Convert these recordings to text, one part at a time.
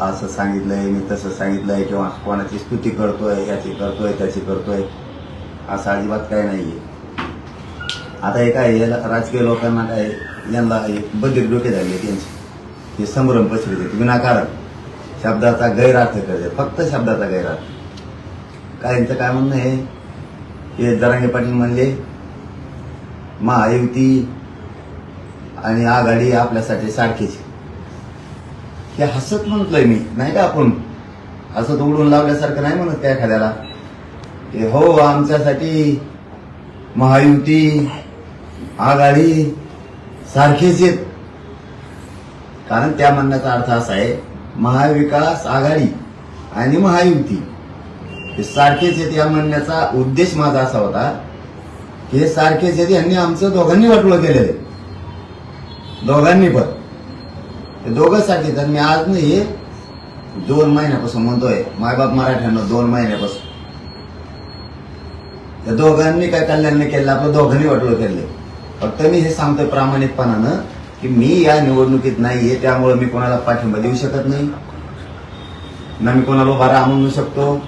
असं सांगितलंय मी तसं सांगितलंय किंवा कोणाची स्तुती करतोय याची करतोय त्याची करतोय असं अजिबात काही नाहीये. आता हे काय याला राजकीय लोकांना काय यांना एक बदल डोके झाले त्यांचे हे संभ्रम पसरते विनाकारण. शब्दाचा गैरअर्थ करते फक्त शब्दाचा गैरअर्थ. काहींचं काय म्हणणं आहे? हे जरांगे पाटील म्हणले महायुती आणि आघाडी आपल्यासाठी सारखीच हे हसत म्हणतोय मी. नाही का आपण? हसत उडून लावल्यासारखं नाही म्हणत त्या एखाद्याला. हो आमच्यासाठी महायुती आघाडी सारखेच आहेत. कारण त्या म्हणण्याचा अर्थ असा आहे महाविकास आघाडी आणि महायुती हे सारखेच आहेत या म्हणण्याचा उद्देश माझा असा होता की हे सारखेच आहेत यांनी आमचं दोघांनी वाटलं केलेलं आहे. दोघांनी पण. ते दोघं सांगितलं आणि मी आज नाही दोन महिन्यापासून म्हणतोय मायबाप मराठ्यांना दोन महिन्यापासून. त्या दोघांनी काय कल्याण नाही केलं आपलं दोघांनी वाटलं केले. फक्त मी हे सांगतोय प्रामाणिकपणानं की मी या निवडणुकीत नाहीये त्यामुळे मी कोणाला पाठिंबा देऊ शकत नाही. ना मी कोणाला उभा राहा म्हणू शकतो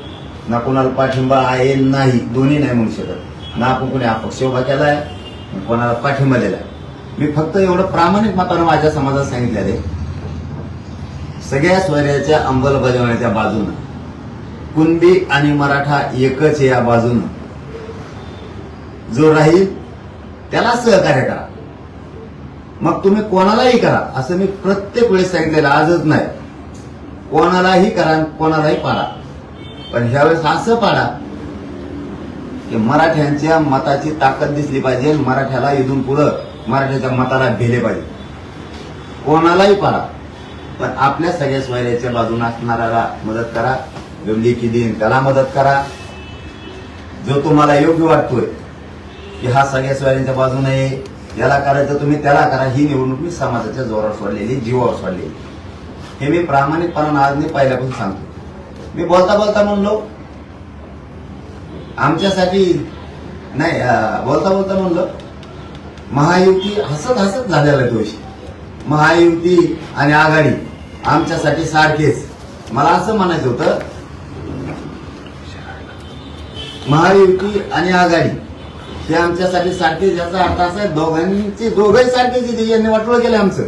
ना कोणाला पाठिंबा आहे नाही दोन्ही नाही म्हणू शकत. ना आपण कोणी अपक्ष उभा केलाय कोणाला पाठिंबा दिलाय. मी फक्त एवढं प्रामाणिक मतानं माझ्या समाजात सांगितलेलं आहे. सगळ्या स्वऱ्याच्या अंमलबजावण्याच्या बाजूनं. कुणबी आणि मराठा एकच या बाजूनं. जो राहील त्याला सहकार्य करा. मग तुम्ही कोणालाही करा असं मी प्रत्येक वेळेस सांगितलेलं आजच नाही. कोणालाही करा कोणालाही पाडा. पण ह्यावेळेस असं पाडा की मराठ्यांच्या मताची ताकद दिसली पाहिजे मराठ्याला इथून पुढं मराठ्याच्या मताला भेले पाहिजे. कोणालाही पाडा. पण आपल्या सगळ्या स्वैर्याच्या बाजून असणाऱ्याला मदत करा. जो लेखी देईन त्याला मदत करा. जो तुम्हाला योग्य वाटतोय की हा सगळ्या स्वैर्यांच्या बाजूने आहे, याला करायचं तुम्ही त्याला करा. ही निवडणूक मी समाजाच्या जोरावर सोडलेली जीवावर सोडलेली. हे मी प्रामाणिकपणानं आज मी पहिल्यापासून सांगतो. मी बोलता बोलता म्हणलो आमच्यासाठी नाही बोलता बोलता म्हणलं महायुती हसत हसत झालेला दोषी महायुती आणि आघाडी आमच्यासाठी सारखेच. मला असं म्हणायचं होतं महायुती आणि आघाडी हे आमच्यासाठी सारखेच याचा अर्थ असा आहे दोघांची दोघंही सारखेच इथे यांनी वाटलं केलं आमचं.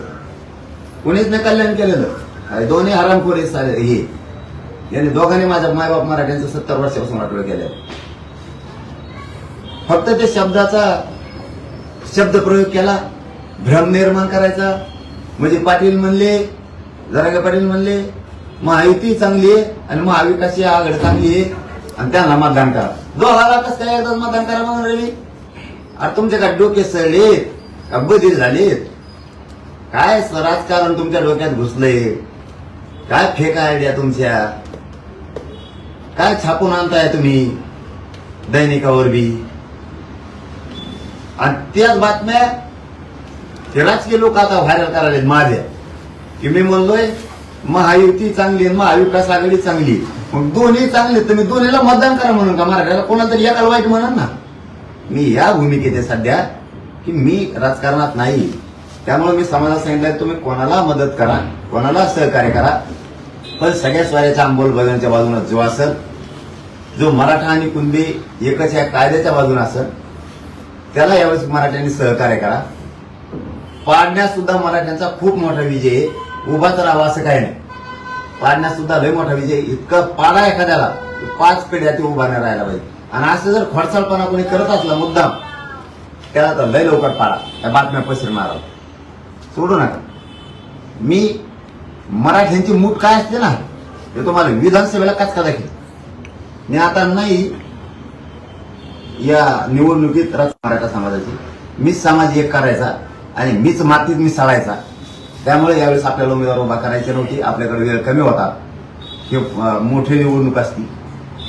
कोणीच नाही कल्याण केलेलं. अरे दोन्ही हरामखोर हे यांनी दोघांनी माझ्या मायबाप मराठ्यांचं सत्तर वर्षापासून वाटलं केलं फक्त ते शब्दाचा शब्द प्रयोग केला भ्रम निर्माण करायचा म्हणजे पाटील म्हणले जरागे पाटील म्हणले महायुती चांगली आहे आणि महाविकासची आघाड चांगली आहे. आणि त्यांना मतदान करा. दोघाला कस काय एकदाच मतदान करा म्हणून रवी अरे तुमच्या काय डोके सळलेत? का बधीर झालेत? काय राजकारण तुमच्या डोक्यात घुसलंय? काय फेक आयडिया तुमच्या? काय छापून आणताय तुम्ही दैनिकावर बी? आणि त्याच बातम्या त्यालाच राजकीय लोक आता व्हायरल करायला माझ्या की मी म्हणलोय महायुती चांगली आहे महाविकास आघाडी चांगली. आहे. मग दोन्ही चांगले तुम्ही दोन्हीला मतदान करा म्हणून का? मराठ्याला कोणाला तरी एकाला वाईट म्हणा ना? मी या भूमिकेत आहे सध्या की मी राजकारणात नाही. त्यामुळे मी समाजाला सांगितलं तुम्ही कोणाला मदत करा कोणाला सहकार्य करा. पण सगळ्या स्वराच्या अंमलबजावणीच्या बाजूने जो असेल जो मराठा आणि कुणबी एकच या कायद्याच्या बाजूने असेल त्याला यावेळेस मराठ्यांनी सहकार्य करा. पाडण्यात सुद्धा मराठ्यांचा खूप मोठा विजय आहे. उभाच राहावा असं काही नाही. पाडण्यात सुद्धा लय मोठा विजय इतका इतकं पाडा एखाद्याला पाच पिढ्या ते उभा नाही राहायला पाहिजे. आणि असं जर खडसाळपणा कोणी करत असला मुद्दाम त्याला तर लय लवकर पाडा. त्या बातम्या पसरणार सोडू नका. मी मराठ्यांची मूठ काय असते ना ते तुम्हाला विधानसभेला कचका दाखल मी आता नाही या निवडणुकीत राज- मराठा समाजाची. मी समाज एक करायचा. आणि मीच मातीत मिसळायचा. त्यामुळे यावेळेस आपल्याला उमेदवार उभा करायची नव्हती. आपल्याकडे वेळ कमी होता. हे मोठी निवडणूक असती.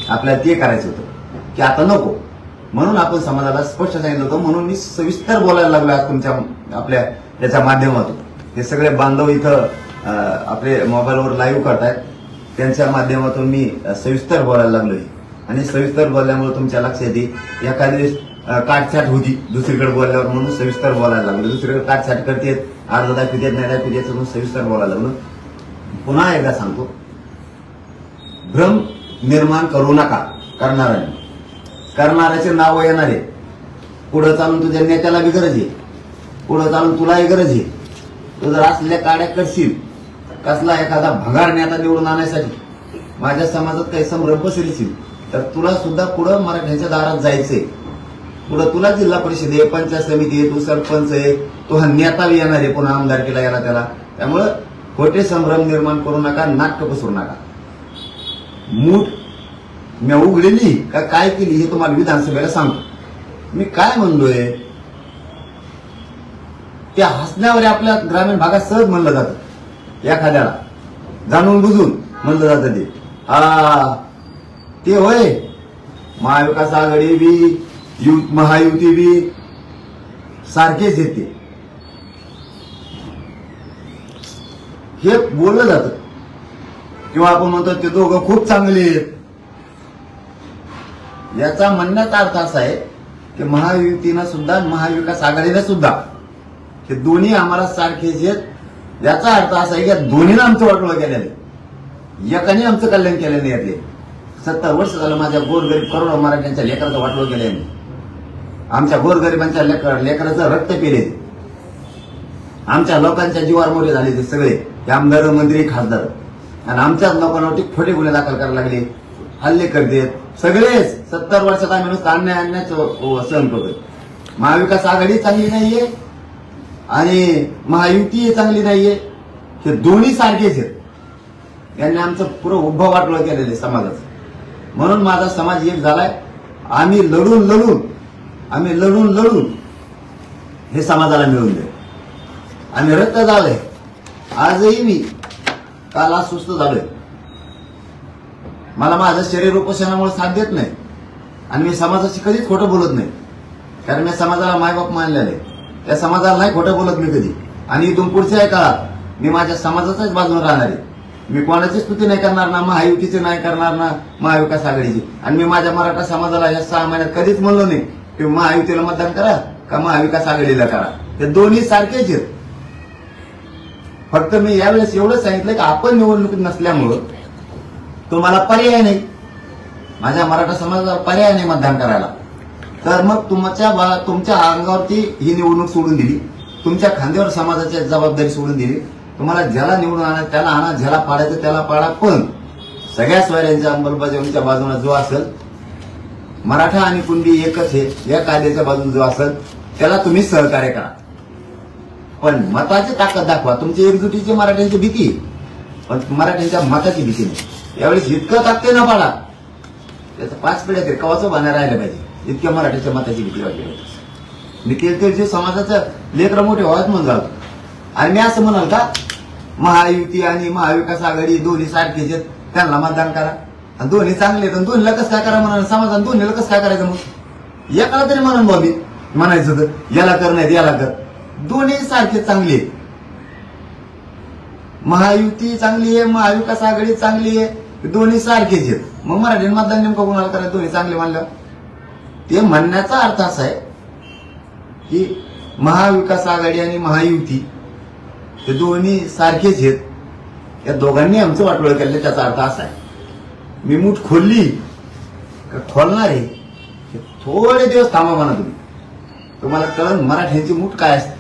आपल्याला ते करायचं होतं. की आता नको. म्हणून आपण समाजाला स्पष्ट सांगितलं होतं. म्हणून मी सविस्तर बोलायला लागलो आज तुमच्या आपल्या याच्या माध्यमातून. हे सगळे बांधव इथं आपले मोबाईलवर लाईव्ह करतायत. त्यांच्या माध्यमातून मी सविस्तर बोलायला लागलोय. आणि सविस्तर बोलल्यामुळे तुमच्या लक्षात येईल. एखाद्या काटछाट होती. दुसरीकडे बोलल्यावर म्हणून सविस्तर बोलायला लागलो. दुसरीकडे काटछाट करते अर्धा दाखवू देत नाही दाखवू देत म्हणून सविस्तर बोलायला लागलो. पुन्हा एकदा सांगतो. भ्रम निर्माण करू नका करणाऱ्याने. करणाऱ्याचे नाव येणार आहे पुढं चालून तुझ्या नेत्याला बी गरज आहे. पुढं चालून तुलाही गरज आहे. तू जर असलेल्या काड्या करशील कसला एखादा भंगार नेता निवडून आणण्यासाठी माझ्या समाजात काही संभ्रम पसरशील तर तुला सुद्धा पुढं मराठ्यांच्या दारात जायचंय. पुढं तुला जिल्हा परिषद आहे पंचायत समिती आहे तू सरपंच आहे तो हा नेता येणार आहे पुन्हा आमदार केला त्याला. त्यामुळं खोटे संभ्रम निर्माण करू नका नाटक पसरू नका. मूठ मी उघडली का काय केली हे तुम्हाला विधानसभेला सांगतो. मी काय म्हणलोय त्या हसण्यावर आपल्या ग्रामीण भागात सहज म्हणलं जातं. एखाद्याला जाणून बुजून म्हणलं जातं ते. हा ते होय. महाविकास आघाडी बी यु महायुती बी सारखेच येते. हे बोललं जातं. किंवा आपण म्हणतो ते दोघं खूप चांगले आहेत. याचा म्हणण्याचा अर्थ असा आहे की महायुतीनं सुद्धा महाविकास आघाडीनं सुद्धा हे दोन्ही आम्हाला सारखेच आहेत. याचा अर्थ असा आहे की या दोन्हीनं आमचं वाटोळं केलेलं आहे. एकाने आमचं कल्याण केलं नाही यातले. सत्तर वर्ष झालं माझ्या गोरगरीब करोडो मराठ्यांच्या लेकराचं वाटोळं केलंय आमच्या गोरगरिबांच्या लेकर लेकराचं रक्त पिले. आमच्या लोकांच्या जीवावर मोरे झाले ते सगळे. हे आमदार मंत्री खासदार. आणि आमच्याच लोकांवरती खोटे गुन्हे दाखल करायला लागले. हल्ले करतेत सगळेच सत्तर वर्षात आम्ही नुसतं अन्याय आणण्याचं हो- सहन करतोय. महाविकास आघाडी चांगली नाहीये. आणि महायुती चांगली नाहीये. हे दोन्ही सारखेच आहेत. यांनी आमचं पुरं उभं वाटलं केलेलं आहे समाजाचं. म्हणून माझा समाज एक झालाय. आम्ही लढून लढून आम्ही लढून लढून हे समाजाला मिळून दे आम्ही रक्त झालोय आजही मी काल आज सुस्त झालोय. मला माझं शरीर उपोषणामुळे साथ देत नाही. आणि मी समाजाशी कधीच खोटं बोलत नाही. कारण मी समाजाला मायबाप मानलेलं. आहे त्या समाजाला नाही खोटं बोलत मी कधी. आणि इथून पुढच्या काळात मी माझ्या समाजाच्याच बाजूने राहणार आहे. मी कोणाची स्तुती नाही करणार ना महायुतीची नाही करणार ना महाविकास आघाडीची. आणि मी माझ्या मराठा समाजाला या सहा महिन्यात कधीच म्हणलो नाही. की महायुतीला मतदान करा का महाविकास आघाडीला करा. ते दोन्ही सारखेच आहेत. फक्त मी यावेळेस एवढं सांगितलं की आपण निवडणुकीत नसल्यामुळं तुम्हाला पर्याय नाही. माझ्या मराठा समाजाला पर्याय नाही मतदान करायला. तर मग तुमच्या बा- तुमच्या अंगावरती ही निवडणूक सोडून दिली. तुमच्या खांद्यावर समाजाची जबाबदारी सोडून दिली. तुम्हाला ज्याला निवडून आणा त्याला आणा ज्याला पाडायचं त्याला पाडा. पण सगळ्या स्वाऱ्यांच्या अंमलबजावणीच्या बाजूला जो असेल मराठा आणि कुणबी एकच आहे या कायद्याच्या बाजूला जो असेल त्याला तुम्ही सहकार्य करा. पण मताची ताकद दाखवा. तुमची एकजुटीची मराठ्यांची भीती. पण मराठ्यांच्या मताची भीती नाही. यावेळेस इतकं ताकते न पाडा त्याचं पाच पिढ्या तरी कवाचं बाहेर राहिलं पाहिजे. इतक्या मराठ्याच्या मताची भीती वाटली मी तेल जे समाजाचं लेकर मोठे व्हावत म्हणून जातो आणि मी असं म्हणाल का? महायुती आणि महाविकास आघाडी दोन्ही सारखेच आहेत. त्यांना मतदान करा. आणि दोन्ही चांगले आहेत. आणि दोन्हीला कसं काय करा म्हणाल आणि दोन्हीला कसं काय करायचं मग? एकाला तरी म्हणून बॉबी म्हणायचं तर याला कर नाही याला कर. दोन्ही सारखे चांगले आहेत. महायुती चांगली आहे महाविकास आघाडी चांगली आहे दोन्ही सारखेच आहेत. मग मराठी मतदान नेमकं कोणाला करायचं? दोन्ही चांगले मानलं ते म्हणण्याचा अर्थ असा आहे की महाविकास आघाडी आणि महायुती हे दोन्ही सारखेच आहेत. या दोघांनी आमचं वाटोळं केलं त्याचा अर्थ असा आहे. मी मूठ खोलली का खोलणार आहे? हे थोडे दिवस थांबा म्हणा तुम्ही. तुम्हाला कळण मराठ्यांची मूठ काय असते?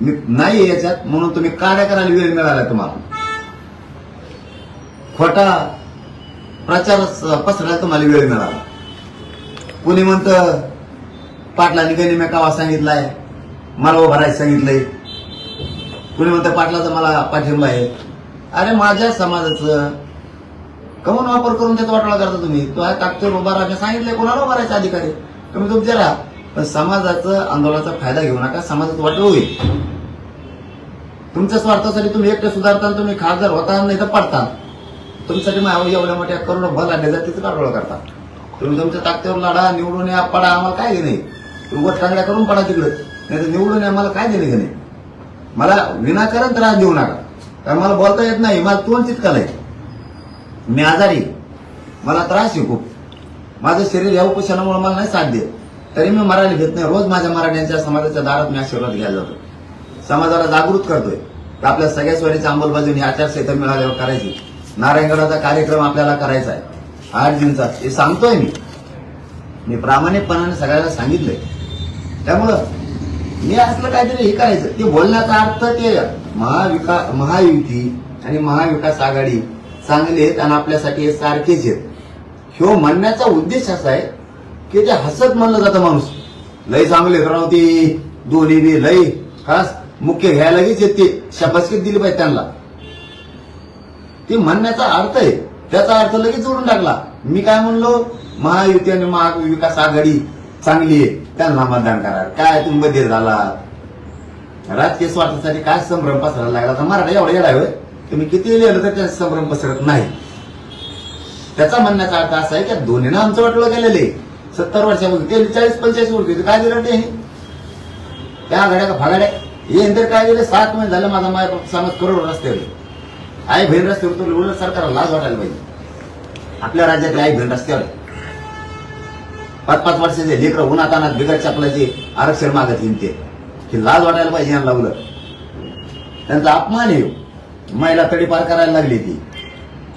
मी नाही याच्यात म्हणून तुम्ही काड्या करायला वेळ मिळाला तुम्हाला. खोटा प्रचार पसरायला तुम्हाला वेळ मिळाला. कुणी म्हणतं पाटलांनी गनिम्या कावा सांगितलाय मला उभं सांगितलंय. कुणी म्हणतं पाटलाचा मला पाठिंबा आहे. अरे माझ्या समाजाचं काऊन वापर करून त्याचा वाटोळा करता तुम्ही? तो आहे ताकदीवर उभा राहा सांगितलंय कोणाला उभा राहायचं अधिकारी? तुम्ही तुमच्या राहा. पण समाजाचं आंदोलनाचा फायदा घेऊ नका समाजात वाटलं होईल. तुमच्या स्वार्थासाठी तुम्ही एकटे सुधारता आणि तुम्ही खासदार होता नाही तर पडता. तुमच्यासाठी मग एवढ्या मोठ्या करोड भर आणले जात तिचं काढोळा करता? तुम्ही तुमच्या ताकदीवर लढा निवडून या पडा आम्हाला काय घेणे तुम्ही वर टांगड्या करून पडा तिकडे. नाही तर निवडून या मला काय देणे घेणे? नाही मला विनाकारण त्रास देऊ नका. कारण मला बोलता येत नाही मला तोंड चितकाल आहे मी आजारी मला त्रास आहे खूप. माझं शरीर या उपोषणामुळे मला नाही साथ देत. तरी मी मराठी घेत नाही. रोज माझ्या मराठ्यांच्या समाजाच्या दारात मी आशीर्वाद घ्यायला जातो समाजाला जागृत करतोय. तर आपल्या सगळ्या स्वरीची अंमलबजावणी आचारसंहिता मिळाल्यावर करायची. नारायणगडाचा कार्यक्रम आपल्याला करायचा आहे. आठ जूनचा हे सांगतोय मी. मी प्रामाणिकपणाने सगळ्याला सांगितलंय. त्यामुळं मी असलं काहीतरी हे करायचं. ते बोलण्याचा अर्थ ते महाविका महायुती आणि महाविकास आघाडी चांगले आहेत आणि आपल्यासाठी हे सारखेच आहेत. ह्यो म्हणण्याचा उद्देश असा आहे की ते हसत म्हणलं जातं माणूस लय चांगले राव ते दोन्ही बी लय खास मुख्य घ्यायला लगेच येत ते दिली पाहिजे त्यांना. ते म्हणण्याचा अर्थ आहे त्याचा अर्थ लगेच जोडून टाकला. मी काय म्हणलो? महायुती आणि महाविकास आघाडी चांगली आहे त्यांना मतदान करा काय तुम्ही बधीर झाला राजकीय स्वार्थासाठी काय संभ्रम पसरायला लागला? तर मराठा एवढा येडा आहे तुम्ही किती लिहिलं तर त्याचा संभ्रम पसरत नाही. त्याचा म्हणण्याचा अर्थ असा आहे की दोन्हीनं आमचं वाटलं गेलेलं. आहे सत्तर वर्षापूर्वी ते चाळीस पंचाळीस वर्ष काय दिलं ते? त्या आघाड्या फागाड्या? हे नंतर काय दिले सात महिने झालं माझा माय समाज करोड रस्त्यावर. आई बहीण रस्त्यावर तो उलट सरकारला लाज वाटायला पाहिजे. आपल्या राज्यातले आई बहीण रस्त्यावर. पाच पाच वर्षाचे लेकरं उन्हात अनात बिगड चपलाचे आरक्षण मागत येईन ते. लाज वाटायला पाहिजे यांना लावलं त्यांचा अपमान येऊ महिला तडीपार करायला लागली ती.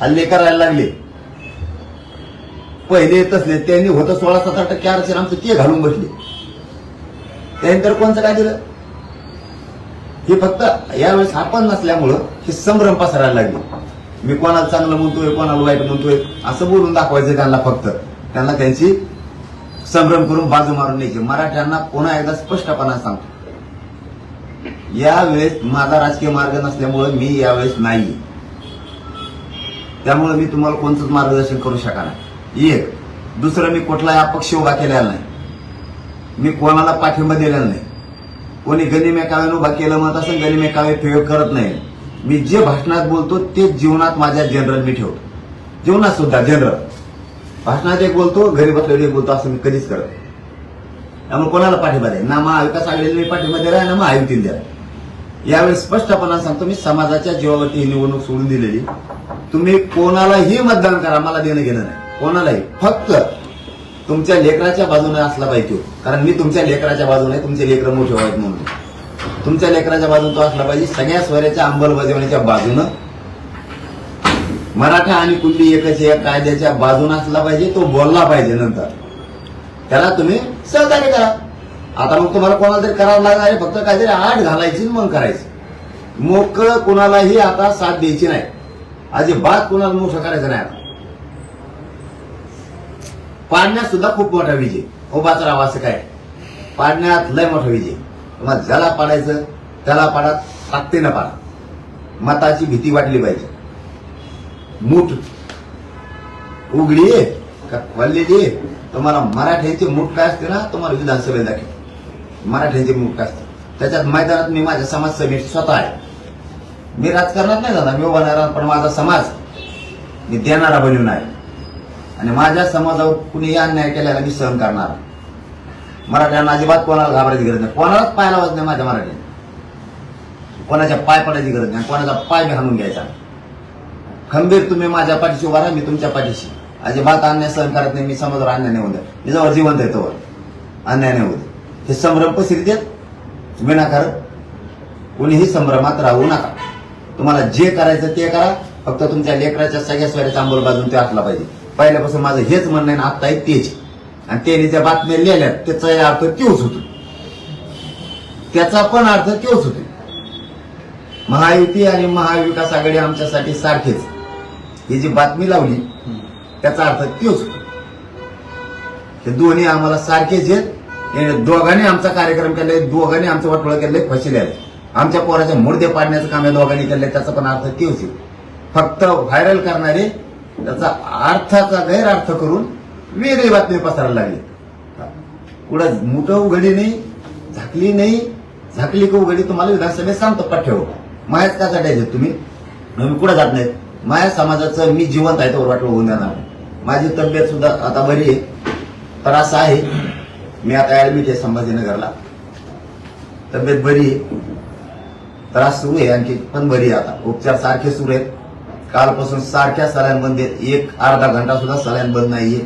हल्ले करायला लागले. पहिले तसले त्यांनी होतं सोळा सतरा टक्के आरक्षण आमचं ते घालून बसले. त्यानंतर कोणचं काय दिलं? हे फक्त यावेळेस आपण नसल्यामुळं हे संभ्रम पसरायला लागले. मी कोणाला चांगलं म्हणतोय कोणाला वाईट म्हणतोय असं बोलून दाखवायचं त्यांना फक्त. त्यांना त्यांची संभ्रम करून बाजू मारून न्यायची. मराठ्यांना पुन्हा एकदा स्पष्टपणा सांगतो. यावेळेस माझा राजकीय मार्ग नसल्यामुळं मी यावेळेस नाही. त्यामुळे मी तुम्हाला कोणतंच मार्गदर्शन करू शकणार एक दुसरं मी कुठलाही अपक्ष उभा केलेला नाही. मी कोणाला पाठिंबा दिलेला नाही. कोणी गनिमे काव्यानं उभा केलं म्हणत असं गनिमे काव्य प्रयोग करत नाही. मी जे भाषणात बोलतो ते जीवनात माझ्या जनरल मी ठेवतो. जीवनात सुद्धा जनरल भाषणात एक बोलतो घरी बसलेले एक बोलतो असं मी कधीच करत त्यामुळे कोणाला पाठिंबा द्या ना महाविकास आघाडीला मी पाठिंबा दिला ना महायुतीला द्या यावेळी स्पष्टपणा सांगतो मी समाजाच्या जीवावरती ही निवडणूक सोडून दिलेली. तुम्ही कोणालाही मतदान करा मला देणं घेणं नाही. कोणालाही. फक्त तुमच्या लेकराच्या बाजूने असला पाहिजे कारण मी तुमच्या लेकराच्या बाजूने तुमचे लेकर मोठे व्हावेत म्हणून. तुमच्या लेकराच्या बाजून तो असला पाहिजे सगळ्या स्वऱ्याच्या अंमलबजावणीच्या बाजूनं. मराठा आणि कुल्ली एकच या कायद्याच्या बाजून असला पाहिजे तो बोलला पाहिजे नंतर. त्याला तुम्ही सहकार्य करा. आता मग तुम्हाला कोणाला तरी करावं लागणार आहे फक्त काहीतरी आठ घालायची मग करायची. मोकळं कोणालाही आता साथ द्यायची नाही. अजिबात कोणाला मोठं करायचं नाही आता. पाडण्यात सुद्धा खूप मोठा विजय. उभाच राव असं काय? पाडण्यात लय मोठा विजय. मग ज्याला पाडायचं त्याला पाडा ताकदीनं पाडा. मताची भीती वाटली पाहिजे. मूठ. उघडी का खोललेली तुम्हाला मराठ्याचे मूठ काय असते ना तुम्हाला विधानसभेत दाखव मराठ्यांचे मुख काय असते? त्याच्यात मैदानात मी माझ्या समाज समिती स्वतः आहे. मी राजकारणात नाही जाणार मी उभा राहणार, पण माझा समाज मी देणारा बनवून आहे. आणि माझ्या समाजावर कुणीही अन्याय केल्याला मी सहन करणार मराठ्यांना अजिबात कोणाला घाबरायची गरज नाही. कोणालाच पाय लावायचं नाही माझ्या मराठ्याने कोणाच्या पाय पडायची गरज नाही कोणाचा पाय मी हाणून घ्यायचा खंबीर तुम्ही माझ्या पाठीशी उभा राहा मी तुमच्या पाठीशी. अजिबात अन्याय सहन करत नाही मी समाजावर अन्याय नाही होत मी जवळ जिवंत येतो अन्याय नाही होत. हे संभ्रम पसरीत विनाकारण कोणीही संभ्रमात राहू नका. तुम्हाला जे करायचं ते करा. फक्त तुमच्या लेकराच्या सगळ्या स्वऱ्याचा अंबोल बाजून ते असला पाहिजे. पहिल्यापासून माझं हेच म्हणणं आहे आत्ता आहे तेच. आणि त्याने ज्या बातम्या लिहिल्या त्याचा अर्थ तोच होतो. त्याचा पण अर्थ तोच होतो. महायुती आणि महाविकास आघाडी आमच्यासाठी सारखेच. ही जी बातमी लावली त्याचा अर्थ तोच होतो. हे दोन्ही आम्हाला सारखेच आहेत. दोघांनी आमचा कार्यक्रम केलाय दोघांनी आमचं वाटोळं केलंय फसिले आले आमच्या पोराचे मुर्दे पाडण्याचं काम या दोघांनी केलंय त्याचा पण अर्थ तोच फक्त व्हायरल करणारे त्याचा अर्थाचा गैरअर्थ करून वेगळी बातमी पसरायला लागली. कुठं मोठं उघडी नाही झाकली नाही झाकली का उघडी तुम्हाला विधानसभेत सांगतो पठ्ठेव मायात का चढायचे तुम्ही? मी कुठं जात नाहीत? माया समाजाचं मी जिवंत आहे तो वाटलं होऊन जाणार. माझी तब्येत सुद्धा आता बरी आहे. तर असं आहे मी आता ऍडमिट आहे संभाजीनगरला. तब्येत बरी आहे. त्रास सुरू आहे आणखी पण बरी आहे आता. उपचार सारखे सुरू आहेत. कालपासून सारख्या सलाईन बंद आहेत. एक अर्धा घंटा सुद्धा सलाईन बंद नाहीये.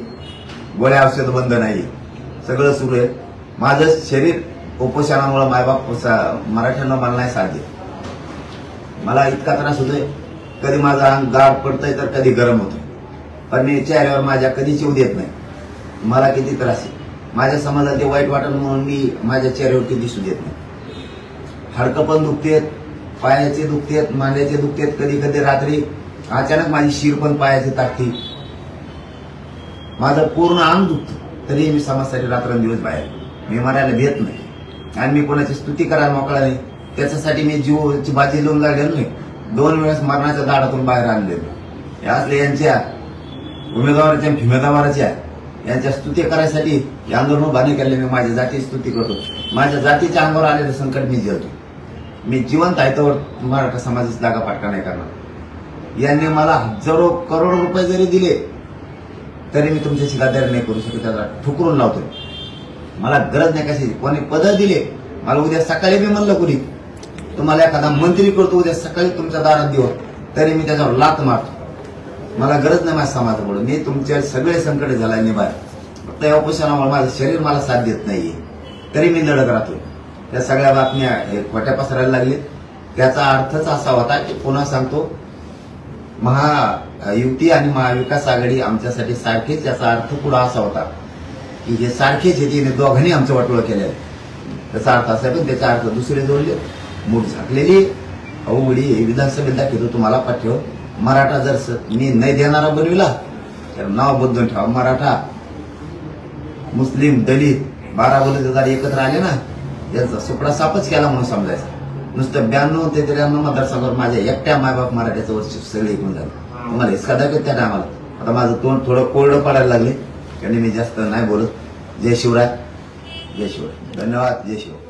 गोळ्या औषध बंद नाहीये. सगळं सुरू आहे. माझं शरीर उपोषणामुळे मायबाप मराठ्यांना मला नाही साथ देत मला इतका त्रास होतोय. कधी माझा अंग गार पडतंय तर कधी गरम होतोय. पण मी चेहऱ्यावर माझ्या कधीच येऊ देत नाही. मला किती त्रास आहे? माझ्या समाजाला ते वाईट वाटत म्हणून मी माझ्या चेहऱ्यावरती दिसू देत नाही. हाडकं पण दुखतेत पायाचे दुखतेत मांड्याचे दुखतेत कधी कधी रात्री अचानक माझी शिर पण पायाची ताकती. माझं पूर्ण अंग दुखतं. तरी मी समाजासाठी रात्रंदिवस बाहेर मी मरायला भेट नाही. आणि मी कोणाची स्तुती करायला मोकळा नाही. त्याच्यासाठी मी जीवची बाजी लावून लागलेलो नाही. दोन वेळेस मरणाच्या दाडातून बाहेर आणलेलो. हे असले यांच्या उमेदवाराच्या फिमेदवाराच्या यांच्या स्तुती करायसाठी हे आंदोलन उभारणी केले. मी माझ्या जातीची स्तुती करतो. माझ्या जातीच्या अंगावर आलेलं संकट मी झेलतो मी जिवंत आहे तर मराठा समाजाची जागा पाटका नाही करणार? यांनी मला हजारो करोड रुपये जरी दिले तरी मी तुमच्याशी गादारी नाही करू शकत. त्याला ठुकरून लावतोय. मला गरज नाही कशाची कोणी पद दिले मला उद्या सकाळी बी म्हणलं कुणी? तुम्हाला एखादा मंत्री करतो उद्या सकाळी तुमच्या दारात देऊ तरी मी त्याच्यावर लात मारतो. मला गरज नाही माझ्या म्हणून मी तुमचे सगळे संकट झालाय निभाय फक्त या उपोषणामुळे माझं शरीर मला साथ देत नाहीये. तरी मी लढत राहतो त्या सगळ्या बातम्या हे खोट्या पसरायला लागले त्याचा अर्थच असा होता की पुन्हा सांगतो महायुती आणि महाविकास आघाडी आमच्यासाठी सारखेच याचा अर्थ पुढा असा होता की हे सारखेच येते दोघांनी आमचं वाटोळं केले आहे. त्याचा अर्थ असा पण त्याचा अर्थ दुसरे जोडले. मूठ झाकलेली अवघडी हे विधानसभेत दाखवतो तुम्हाला पाठव मराठा जर मी नाही देणारा बनविला तर नाव बदलून ठेवा. मराठा मुस्लिम दलित बारा जर एकत्र आले ना यांचा सुपडा सापच केला म्हणून समजायचा. नुसतं ब्याण्णव ते त्र्याण्णव मतदारसंघावर माझ्या एकट्या मायबाप मराठ्याचं वर्ष सगळे एकूण झालं. तुम्हाला हिसका दाखवत त्या टायमाला. आता माझं तोंड थोडं कोरडं पडायला लागले. कारण मी जास्त नाही बोलत. जय शिवराय. जय शिवराय. धन्यवाद. जय शिवराय.